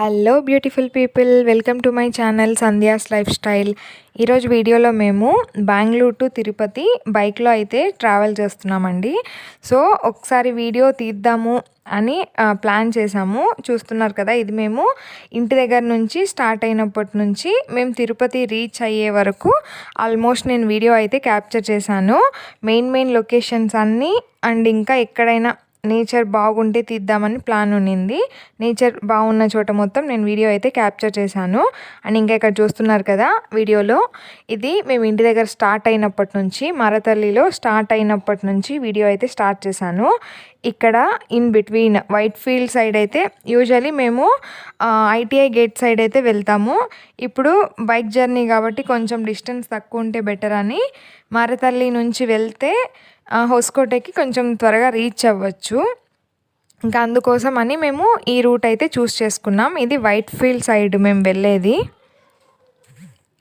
Hello beautiful people welcome to my channel Sandhya's lifestyle ఈరోజు వీడియోలో మేము బెంగళూరు టు తిరుపతి బైక్లో అయితే ట్రావెల్ చేస్తున్నామండి. సో ఒకసారి వీడియో తీద్దాము అని ప్లాన్ చేసాము చూస్తున్నారు కదా ఇది మేము ఇంటి దగ్గర నుంచి స్టార్ట్ అయినప్పటి నుంచి మేము తిరుపతి రీచ్ అయ్యే వరకు ఆల్మోస్ట్ నేను వీడియో అయితే క్యాప్చర్ చేశాను. మెయిన్ మెయిన్ లొకేషన్స్ అన్నీ అండ్ ఇంకా ఎక్కడైనా నేచర్ బాగుంటే తీద్దామని ప్లాన్ ఉన్నింది. నేచర్ బాగున్న చోట మొత్తం నేను వీడియో అయితే క్యాప్చర్ చేశాను. అండ్ ఇంకా ఇక్కడ చూస్తున్నారు కదా వీడియోలో. ఇది మేము ఇంటి దగ్గర స్టార్ట్ అయినప్పటి నుంచి మరతల్లిలో స్టార్ట్ అయినప్పటి నుంచి వీడియో అయితే స్టార్ట్ చేశాను. ఇక్కడ in between white field side అయితే యూజువలీ మేము ఐటీఐ గేట్ సైడ్ అయితే వెళ్తాము. ఇప్పుడు బైక్ జర్నీ కాబట్టి కొంచెం డిస్టెన్స్ తక్కువ ఉంటే బెటర్ అని మరతల్లి నుంచి వెళ్తే హోస్కోటకి కొంచెం త్వరగా రీచ్ అవ్వచ్చు. ఇంకా అందుకోసం అని మేము ఈ రూట్ అయితే చూస్ చేసుకున్నాం. ఇది వైట్ ఫీల్డ్ సైడ్ మేము వెళ్ళేది.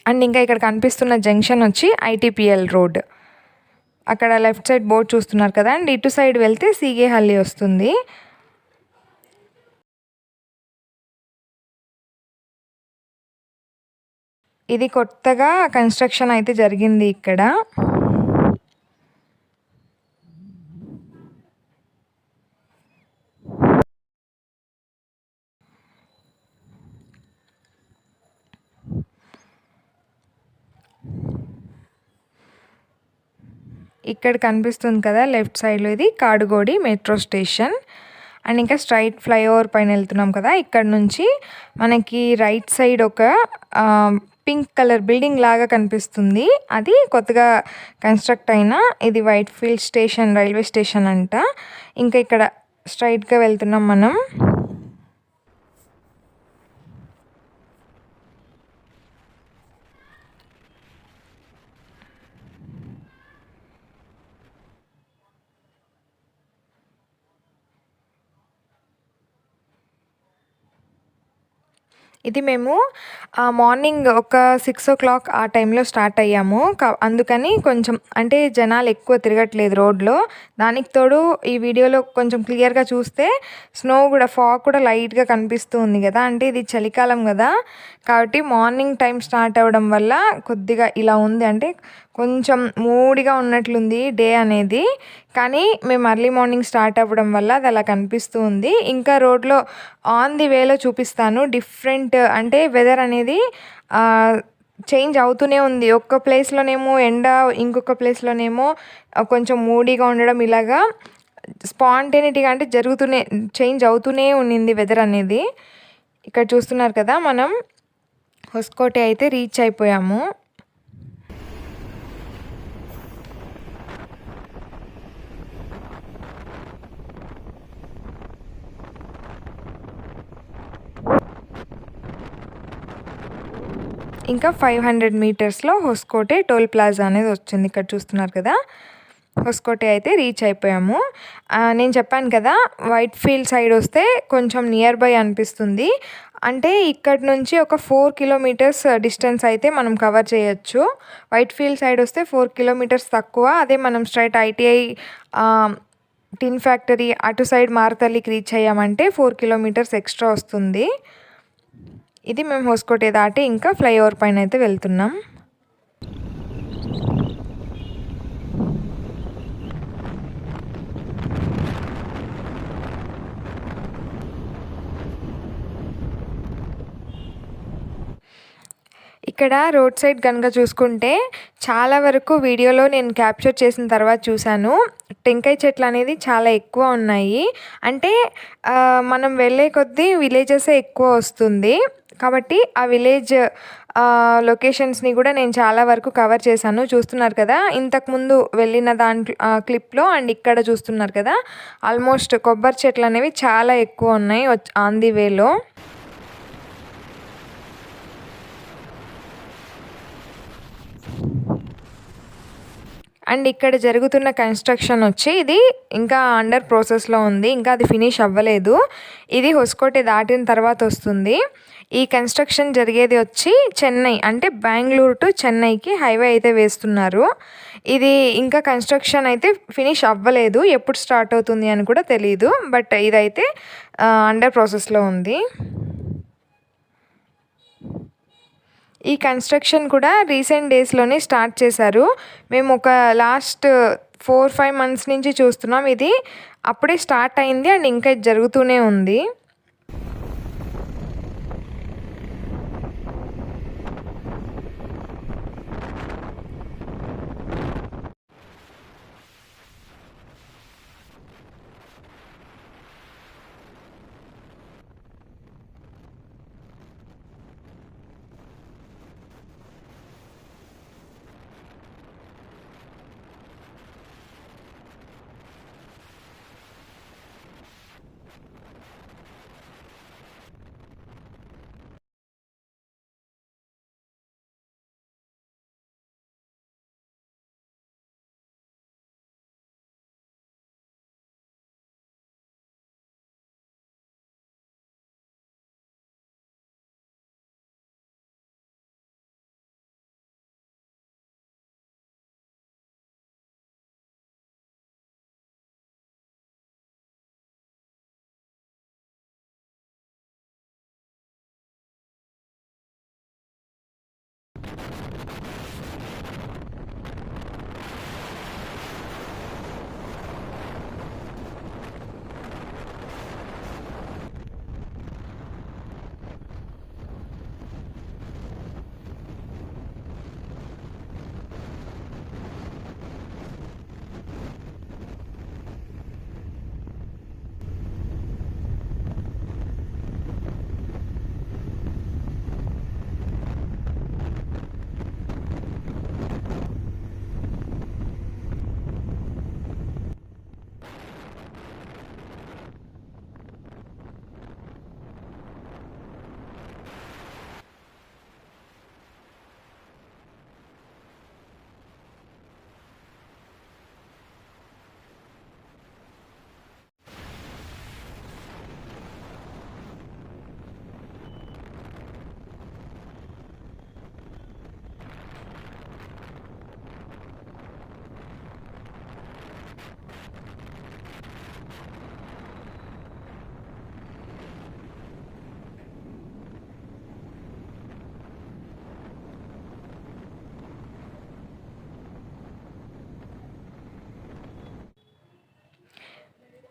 అండ్ ఇంకా ఇక్కడ కనిపిస్తున్న జంక్షన్ వచ్చి ఐటీపీఎల్ రోడ్. అక్కడ లెఫ్ట్ సైడ్ బోర్డ్ చూస్తున్నారు కదా అండ్ ఇటు సైడ్ వెళ్తే సీగేహల్లి వస్తుంది. ఇది కొత్తగా కన్స్ట్రక్షన్ అయితే జరిగింది ఇక్కడ. ఇక్కడ కనిపిస్తుంది కదా లెఫ్ట్ సైడ్లో ఇది కాడుగోడి మెట్రో స్టేషన్. అండ్ ఇంకా స్ట్రైట్ ఫ్లైఓవర్ పైన వెళ్తున్నాం కదా ఇక్కడ నుంచి మనకి రైట్ సైడ్ ఒక పింక్ కలర్ బిల్డింగ్ లాగా కనిపిస్తుంది. అది కొత్తగా కన్స్ట్రక్ట్ అయిన ఇది white field station railway station అంట. ఇంకా ఇక్కడ స్ట్రైట్గా వెళ్తున్నాం మనం. ఇది మేము మార్నింగ్ ఒక సిక్స్ ఓ క్లాక్ ఆ టైంలో స్టార్ట్ అయ్యాము. అందుకని కొంచెం అంటే జనాలు ఎక్కువ తిరగట్లేదు రోడ్లో. దానికి తోడు ఈ వీడియోలో కొంచెం క్లియర్గా చూస్తే స్నో కూడా ఫాగ్ కూడా లైట్గా కనిపిస్తూ ఉంది కదా. అంటే ఇది చలికాలం కదా. కాబట్టి మార్నింగ్ టైం స్టార్ట్ అవ్వడం వల్ల కొద్దిగా ఇలా ఉంది. అంటే కొంచెం మూడిగా ఉన్నట్లుంది డే అనేది. కానీ మేము అర్లీ మార్నింగ్ స్టార్ట్ అవ్వడం వల్ల అది అలా కనిపిస్తూ ఉంది. ఇంకా రోడ్లో ఆన్ ది వేలో చూపిస్తాను. డిఫరెంట్ అంటే వెదర్ అనేది చేంజ్ అవుతూనే ఉంది. ఒక్క ప్లేస్లోనేమో ఎండ ఇంకొక ప్లేస్లోనేమో కొంచెం మూడీగా ఉండడం ఇలాగా స్పాంటేనిటీగా అంటే జరుగుతూనే చేంజ్ అవుతూనే ఉండింది వెదర్ అనేది. ఇక్కడ చూస్తున్నారు కదా మనం. హొస్కోటే అయితే రీచ్ అయిపోయాము. ఇంకా ఫైవ్ హండ్రెడ్ మీటర్స్లో హొస్కోటే టోల్ ప్లాజా అనేది వచ్చింది. ఇక్కడ చూస్తున్నారు కదా? హొస్కోటే అయితే రీచ్ అయిపోయాము. నేను చెప్పాను కదా వైట్ ఫీల్డ్ సైడ్ వస్తే కొంచెం నియర్ బై అనిపిస్తుంది. అంటే ఇక్కడ నుంచి ఒక ఫోర్ కిలోమీటర్స్ డిస్టెన్స్ అయితే మనం కవర్ చేయొచ్చు. వైట్ ఫీల్డ్ సైడ్ వస్తే ఫోర్ కిలోమీటర్స్ తక్కువ. అదే మనం స్ట్రైట్ ఐటీఐ టిన్ ఫ్యాక్టరీ అటు సైడ్ మారతల్లికి రీచ్ అయ్యామంటే ఫోర్ కిలోమీటర్స్ ఎక్స్ట్రా వస్తుంది. ఇది మేము హోస్కోటే దాటి ఇంకా ఫ్లైఓవర్ పైన అయితే వెళ్తున్నాం. ఇక్కడ రోడ్ సైడ్ కనుక చూసుకుంటే చాలా వరకు వీడియోలో నేను క్యాప్చర్ చేసిన తర్వాత చూశాను. టెంకాయ చెట్లు అనేది చాలా ఎక్కువ ఉన్నాయి. అంటే మనం వెళ్ళే కొద్దీ విలేజెసే ఎక్కువ వస్తుంది. కాబట్టి ఆ విలేజ్ లొకేషన్స్ని కూడా నేను చాలా వరకు కవర్ చేశాను. చూస్తున్నారు కదా ఇంతకుముందు వెళ్ళిన దాంట్లో క్లిప్లో అండ్ ఇక్కడ చూస్తున్నారు కదా ఆల్మోస్ట్ కొబ్బరి చెట్లు అనేవి చాలా ఎక్కువ ఉన్నాయి ఆన్ ది వేలో. అండ్ ఇక్కడ జరుగుతున్న కన్స్ట్రక్షన్ వచ్చి ఇది ఇంకా అండర్ ప్రాసెస్లో ఉంది ఇంకా అది ఫినిష్ అవ్వలేదు. ఇది హొస్కోటే దాటిన తర్వాత వస్తుంది. ఈ కన్స్ట్రక్షన్ జరిగేది వచ్చి చెన్నై అంటే బెంగళూరు టు చెన్నైకి హైవే అయితే వేస్తున్నారు. ఇది ఇంకా కన్స్ట్రక్షన్ అయితే ఫినిష్ అవ్వలేదు ఎప్పుడు స్టార్ట్ అవుతుంది అని కూడా తెలియదు బట్ ఇదైతే అండర్ ప్రాసెస్లో ఉంది. ఈ కన్స్ట్రక్షన్ కూడా రీసెంట్ డేస్లోనే స్టార్ట్ చేశారు. మేము ఒక లాస్ట్ ఫోర్ ఫైవ్ మంత్స్ నుంచి చూస్తున్నాం. ఇది అప్పుడే స్టార్ట్ అయింది అండ్ ఇంకా ఇది జరుగుతూనే ఉంది. あっ!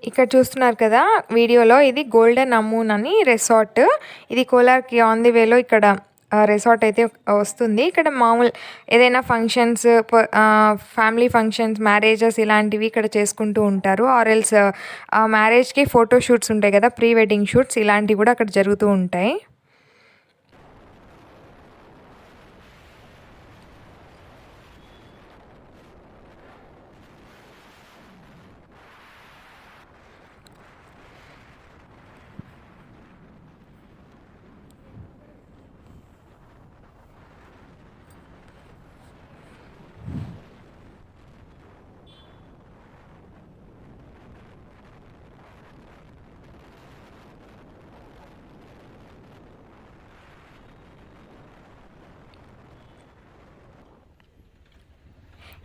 ఇక్కడ చూస్తున్నారు కదా వీడియోలో ఇది గోల్డెన్ అమూన్ అని రిసార్ట్. ఇది కోలార్కి ఆన్ ది వేలో ఇక్కడ రిసార్ట్ అయితే వస్తుంది. ఇక్కడ మామూలు ఏదైనా ఫంక్షన్స్ ఫ్యామిలీ ఫంక్షన్స్ మ్యారేజెస్ ఇలాంటివి ఇక్కడ చేసుకుంటూ ఉంటారు. ఆర్ ఎల్స్ మ్యారేజ్కి ఫోటో షూట్స్ ఉంటాయి కదా ప్రీ వెడ్డింగ్ షూట్స్ ఇలాంటివి కూడా అక్కడ జరుగుతూ ఉంటాయి.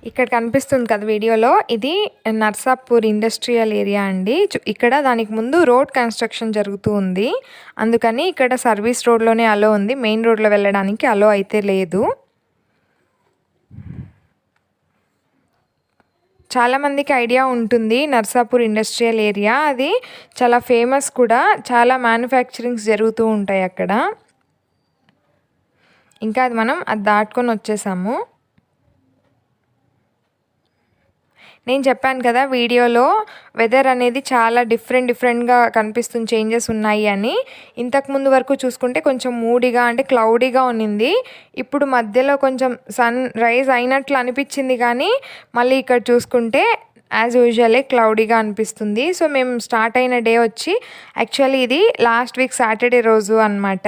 ఇక్కడ కనిపిస్తుంది కదా వీడియోలో. ఇది నర్సాపూర్ ఇండస్ట్రియల్ ఏరియా అండి. ఇక్కడ దానికి ముందు రోడ్ కన్స్ట్రక్షన్ జరుగుతూ ఉంది. అందుకని ఇక్కడ సర్వీస్ రోడ్లోనే అలో ఉంది. మెయిన్ రోడ్లో వెళ్ళడానికి అలో అయితే లేదు. చాలామందికి ఐడియా ఉంటుంది నర్సాపూర్ ఇండస్ట్రియల్ ఏరియా. అది చాలా ఫేమస్ కూడా. చాలా మ్యానుఫ్యాక్చరింగ్స్ జరుగుతూ ఉంటాయి అక్కడ. ఇంకా అది మనం అది దాటుకొని వచ్చేసాము. నేను చెప్పాను కదా వీడియోలో వెదర్ అనేది చాలా డిఫరెంట్ డిఫరెంట్గా కనిపిస్తుంది చేంజెస్ ఉన్నాయి అని. ఇంతకుముందు వరకు చూసుకుంటే కొంచెం మూడిగా అంటే క్లౌడీగా ఉన్నింది. ఇప్పుడు మధ్యలో కొంచెం సన్ రైజ్ అయినట్లు అనిపించింది కానీ మళ్ళీ ఇక్కడ చూసుకుంటే యాజ్ యూజువలే క్లౌడీగా అనిపిస్తుంది. సో మేము స్టార్ట్ అయిన డే వచ్చి యాక్చువల్లీ ఇది లాస్ట్ వీక్ సాటర్డే రోజు అనమాట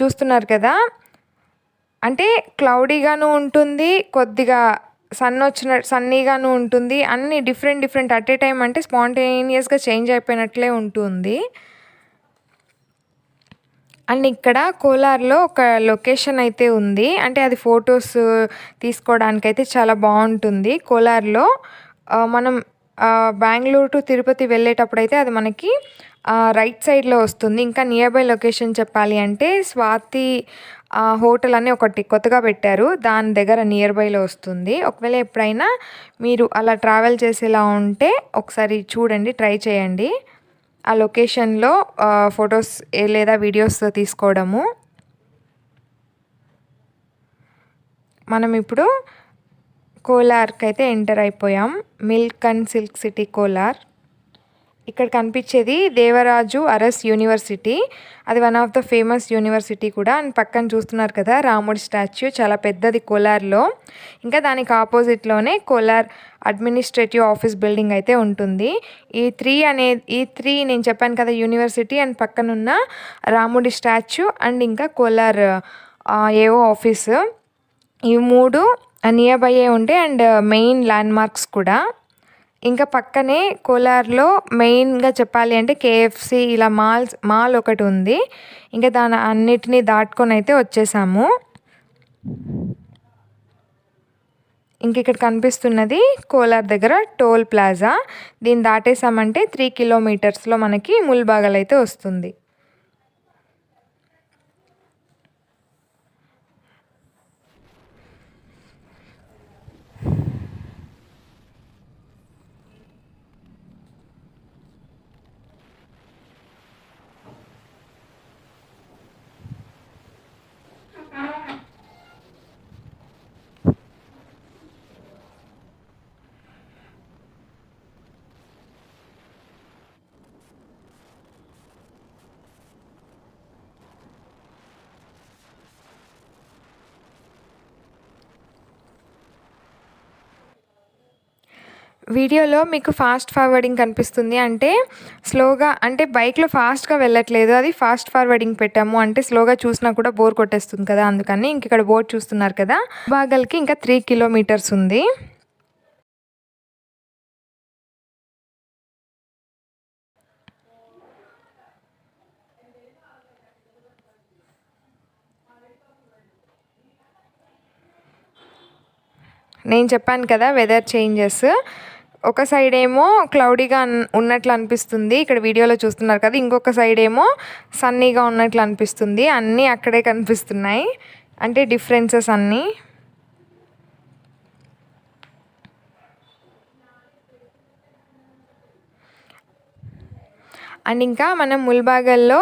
చూస్తున్నారు కదా? అంటే క్లౌడీగాను ఉంటుంది కొద్దిగా సన్ వచ్చిన సన్నీగాను ఉంటుంది. అన్ని different different. At a time అంటే స్పాంటేనియస్గా చేంజ్ అయిపోయినట్లే ఉంటుంది. అండ్ ఇక్కడ కోలార్లో ఒక లొకేషన్ అయితే ఉంది. అంటే అది ఫొటోస్ తీసుకోవడానికైతే చాలా బాగుంటుంది. కోలార్లో మనం బెంగళూరు టు తిరుపతి వెళ్ళేటప్పుడు అయితే అది మనకి రైట్ సైడ్లో వస్తుంది. ఇంకా నియర్ బై లొకేషన్ చెప్పాలి అంటే స్వాతి ఆ హోటల్ అని ఒకటి కొత్తగా పెట్టారు. దాని దగ్గర నియర్ బైలో వస్తుంది. ఒకవేళ ఎప్పుడైనా మీరు అలా ట్రావెల్ చేసేలా ఉంటే ఒకసారి చూడండి ట్రై చేయండి. ఆ లొకేషన్లో ఫొటోస్ లేదా వీడియోస్ తీసుకోవడము. మనం ఇప్పుడు కోలార్కి అయితే ఎంటర్ అయిపోయాం. Milk and silk city Kolar ఇక్కడ కనిపించేది దేవరాజు అరస్ యూనివర్సిటీ. అది one of the famous university కూడా. అండ్ పక్కన చూస్తున్నారు కదా రాముడి స్టాచ్యూ చాలా పెద్దది కోలార్లో. ఇంకా దానికి ఆపోజిట్లోనే కోలార్ అడ్మినిస్ట్రేటివ్ ఆఫీస్ బిల్డింగ్ అయితే ఉంటుంది. ఈ త్రీ అనే ఈ త్రీ నేను చెప్పాను కదా యూనివర్సిటీ అండ్ పక్కనున్న రాముడి స్టాచ్యూ అండ్ ఇంకా కోలార్ ఏవో ఆఫీసు ఈ మూడు నియర్ బై ఉంటాయి అండ్ మెయిన్ ల్యాండ్ మార్క్స్ కూడా. ఇంకా పక్కనే కోలార్లో మెయిన్గా చెప్పాలి అంటే కేఎఫ్సి ఇలా మాల్స్ మాల్ ఒకటి ఉంది. ఇంకా దాని అన్నిటినీ దాటుకొని అయితే వచ్చేసాము. ఇంక ఇక్కడ కనిపిస్తున్నది కోలార్ దగ్గర టోల్ ప్లాజా. దీన్ని దాటేసామంటే త్రీ కిలోమీటర్స్లో మనకి ముల్బాగల్ అయితే వస్తుంది. వీడియోలో మీకు ఫాస్ట్ ఫార్వర్డింగ్ కనిపిస్తుంది అంటే స్లోగా అంటే బైక్లో ఫాస్ట్గా వెళ్ళట్లేదు అది ఫాస్ట్ ఫార్వర్డింగ్ పెట్టాము అంటే స్లోగా చూసినా కూడా బోర్ కొట్టేస్తుంది కదా అందుకని ఇంక ఇక్కడ బోర్డు చూస్తున్నారు కదా. బాగల్కి ఇంకా త్రీ కిలోమీటర్స్ ఉంది. నేను చెప్పాను కదా వెదర్ చేంజెస్ ఒక సైడ్ ఏమో క్లౌడీగా ఉన్నట్లు అనిపిస్తుంది. ఇక్కడ వీడియోలో చూస్తున్నారు కదా ఇంకొక సైడ్ ఏమో సన్నీగా ఉన్నట్లు అనిపిస్తుంది. అన్నీ అక్కడే కనిపిస్తున్నాయి. అంటే డిఫరెన్సెస్ అన్నీ. అండ్ ఇంకా మనం ముల్బాగల్లో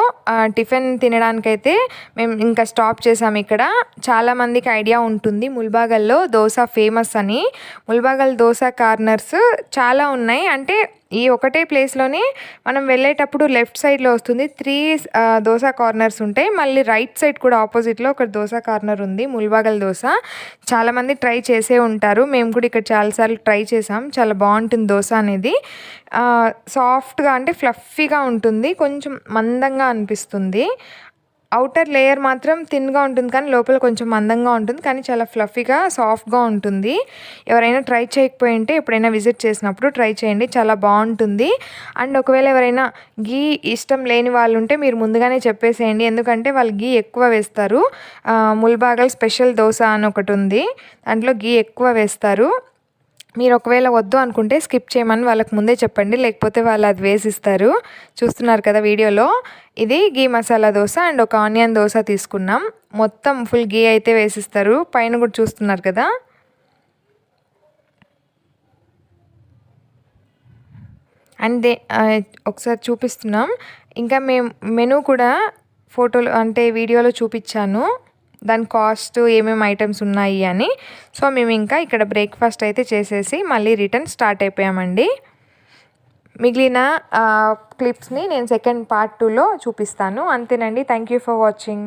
టిఫిన్ తినడానికైతే మేము ఇంకా స్టాప్ చేసాము ఇక్కడ. చాలామందికి ఐడియా ఉంటుంది ముల్బాగల్లో దోశ ఫేమస్ అని. ముల్బాగల్ దోశ కార్నర్స్ చాలా ఉన్నాయి. అంటే ఈ ఒకటే ప్లేస్లోనే మనం వెళ్ళేటప్పుడు లెఫ్ట్ సైడ్లో వస్తుంది. త్రీ దోశ కార్నర్స్ ఉంటాయి. మళ్ళీ రైట్ సైడ్ కూడా ఆపోజిట్లో ఒక దోశ కార్నర్ ఉంది. ముల్బాగల్ దోశ చాలామంది ట్రై చేసే ఉంటారు. మేము కూడా ఇక్కడ చాలాసార్లు ట్రై చేసాం. చాలా బాగుంటుంది దోశ అనేది. సాఫ్ట్గా అంటే ఫ్లఫీగా ఉంటుంది. కొంచెం మందంగా అనిపిస్తుంది. అవుటర్ లేయర్ మాత్రం థిన్గా ఉంటుంది కానీ లోపల కొంచెం మందంగా ఉంటుంది కానీ చాలా ఫ్లఫీగా సాఫ్ట్గా ఉంటుంది. ఎవరైనా ట్రై చేయకపోయి ఉంటే ఎప్పుడైనా విజిట్ చేసినప్పుడు ట్రై చేయండి. చాలా బాగుంటుంది. అండ్ ఒకవేళ ఎవరైనా గీ ఇష్టం లేని వాళ్ళు ఉంటే మీరు ముందుగానే చెప్పేసేయండి. ఎందుకంటే వాళ్ళు గీ ఎక్కువ వేస్తారు. ముల్బాగల్ స్పెషల్ దోశ అని ఒకటి ఉంది. దాంట్లో గీ ఎక్కువ వేస్తారు. మీరు ఒకవేళ వద్దు అనుకుంటే స్కిప్ చేయమని వాళ్ళకి ముందే చెప్పండి లేకపోతే వాళ్ళు అది వేసిస్తారు. చూస్తున్నారు కదా వీడియోలో. ఇది గీ మసాలా దోశ అండ్ ఒక ఆనియన్ దోశ తీసుకున్నాం. మొత్తం ఫుల్ గీ అయితే వేసిస్తారు. పైన కూడా చూస్తున్నారు కదా. అండ్ ఒకసారి చూపిస్తున్నాం. ఇంకా మేము మెనూ కూడా ఫోటోలు అంటే వీడియోలో చూపించాను. దాని కాస్ట్ ఏమేమి ఐటమ్స్ ఉన్నాయి అని. సో మేము ఇంకా ఇక్కడ బ్రేక్ఫాస్ట్ అయితే చేసేసి మళ్ళీ రిటర్న్ స్టార్ట్ అయిపోయామండి. మిగిలిన క్లిప్స్ని నేను సెకండ్ పార్ట్ టూలో చూపిస్తాను. అంతేనండి. Thank you for watching